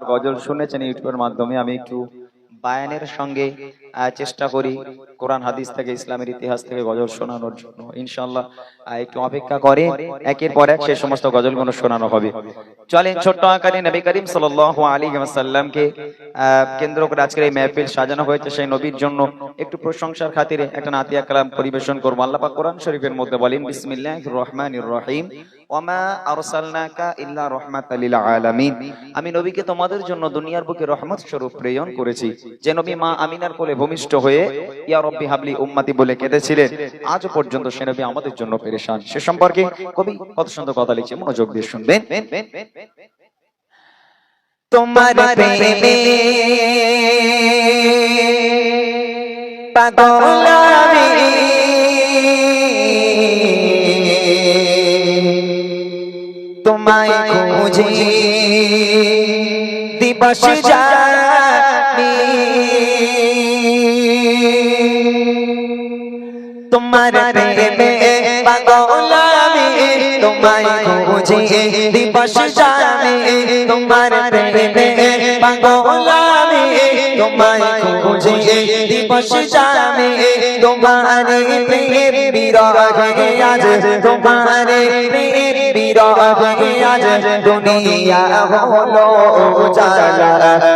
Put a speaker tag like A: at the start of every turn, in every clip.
A: গজল শুনেছেন ইউটিউবের মাধ্যমে আমি একটু বায়ানের সঙ্গে চেষ্টা করি কোরআন হাদিস থেকে ইসলামের ইতিহাস থেকে গজল শোনানোর জন্য। ইনশাল্লাহ একটু অপেক্ষা করে একের পর এক সে সমস্ত গজলগুলো শোনানো হবে। চলেন ছোট্ট আকারে নবী করিম আলাইহি ওয়াসাল্লামকে আহ, কেন্দ্র করে আজকের এই মেহফিল সাজানো হয়েছে। সেই নবীর জন্য একটু প্রশংসার খাতিরে একটা নাতিয়া কালাম পরিবেশন করব। আল্লাহ পাক কোরআন শরীফের মধ্যে বলেন বিসমিল্লাহির রহমানির রহিম। ওমা আরসালনাকা ইল্লা রাহমাতাল লিল আলামিন। আমি নবীকে তোমাদের জন্য দুনিয়ার বুকে রহমত স্বরূপ প্রেরণ করেছি। যে নবী মা আমিনার কোলে ভূমিষ্ঠ হয়ে ইয়া রব্বি হাবলি উম্মতি বলে কেঁদেছিলেন আজ পর্যন্ত সে নবী আমাদের জন্য পেরেশান। সে সম্পর্কে কবি কত সুন্দর কথা লিখছে মনোযোগ দিয়ে শুনবেন।
B: তোমার প্রেমে পাগল খুঁজে দিবস জানি। তোমার প্রেমে পাগল আমি। তোমায় খুঁজে। দিবস জানি। তোমার প্রেমে পাগল তোমায় খুঁজে দিবস জানি। তোমার প্রেম বিরহে আজ। তোমার প্রেম বিরহে আজ। দুনিয়া হলো জালা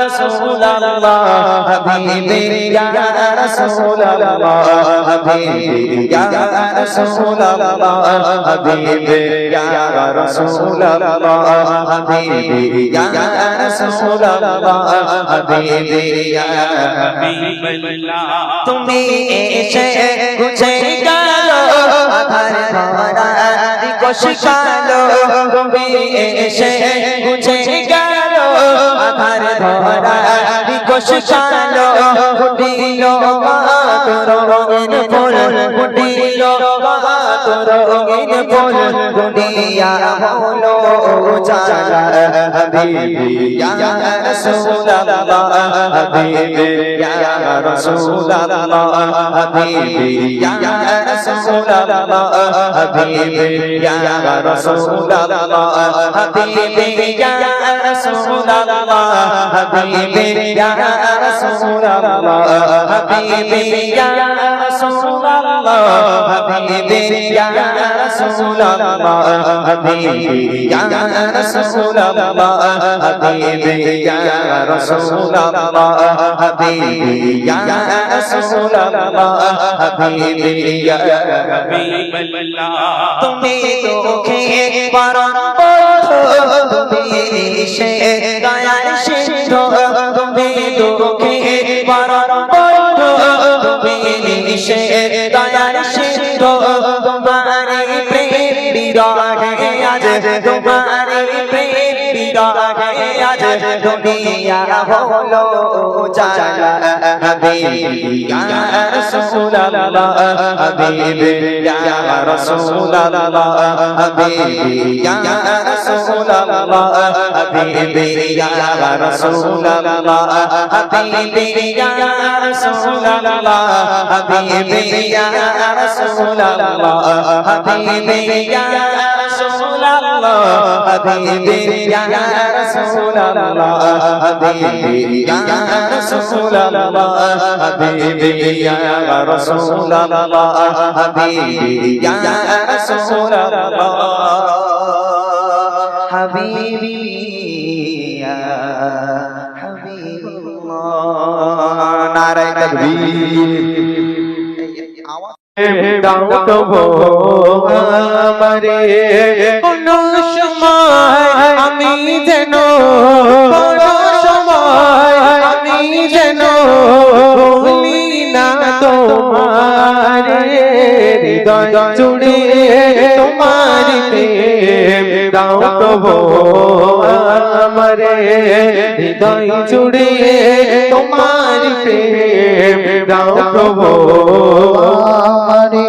B: رسول اللہ حبیبی یا رسول اللہ حبیبی یا رسول اللہ حبیبی یا رسول اللہ حبیبی یا رسول اللہ حبیبی یا حبیب اللہ تمہیں سے گزر گلو ہر ہمارا کو شکالو تمہیں سے گزر ভরা গোশ কালো ফুটিল মা তোর ফুটিল রঙিন ফুল দুনিয়া হলো জালা হাবিবি ইয়া রাসূলুল্লাহ হাবিবি ইয়া রাসূলুল্লাহ হাবিবি ইয়া রাসূলুল্লাহ হাবিবি ইয়া রাসূলুল্লাহ হাবিবি ইয়া রাসূলুল্লাহ হাবিবি ইয়া রাসূলুল্লাহ হাবিবি ইয়া রাসূলুল্লাহ হাবিবি ইয়া রাসূলুল্লাহ হাবিবি ইয়া রাসূলুল্লাহ হাবিবি ইয়া রাসূলুল্লাহ হাবিবি ইয়া রাসূলুল্লাহ হাবিবি ইয়া তুমি তোকে পরম তুমি দুনিয়া হলো জালা হাবিবি। ইয়া রাসূলুল্লাহ, হাবিবি। ইয়া রাসূলুল্লাহ, হাবিবি। ইয়া রাসূলুল্লাহ, হাবিবি। ইয়া রাসূলুল্লাহ, হাবিবি। ইয়া রাসূলুল্লাহ, হাবিবি। ইয়া রাসূলুল্লাহ, হাবিবি। ইয়া রাসূলুল্লাহ হাবিবি রাসূলুল্লাহ হাবিবি রাসূলুল্লাহ হাবিবি রাসূলুল্লাহ হাবিবি রাসূলুল্লাহ, হাবিবি হাবিবুল্লাহ, নারায়ে তাকবীর।
C: দাও তো আমারে কোন সময় আমি যেন কোন সময় আমি যেন ভুলি না তোমারে হৃদয় জুড়ে তোমার প্রেম দাও তো আমারে হৃদয় জুড়ে তোমার প্রেম দাও প্রভু আমারে।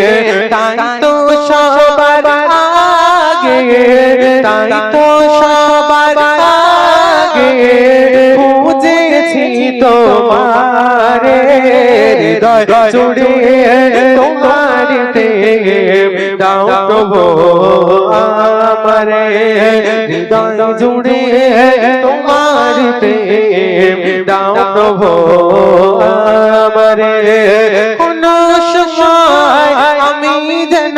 C: তোমার হৃদয় জুড়ে তোমার প্রেম দাও প্রভু, আমারে হৃদয় জুড়ে তোমার প্রেম দাও প্রভু, আমারে কোন সময় আমি যেন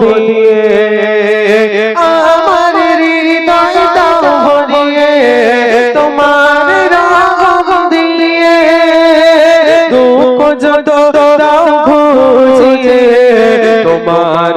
C: দিয়ে আমার হৃদয় দাও ভরিয়ে তোমার রাগ দিয়ে দুঃখ যত দাও ঘুচিয়ে। তোমার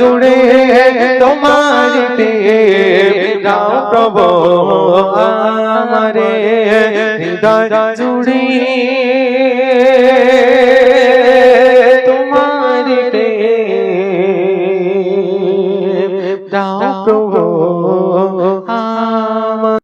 C: জুড়ে তোমার দাও প্রভু আমারে হৃদয় জুড়ে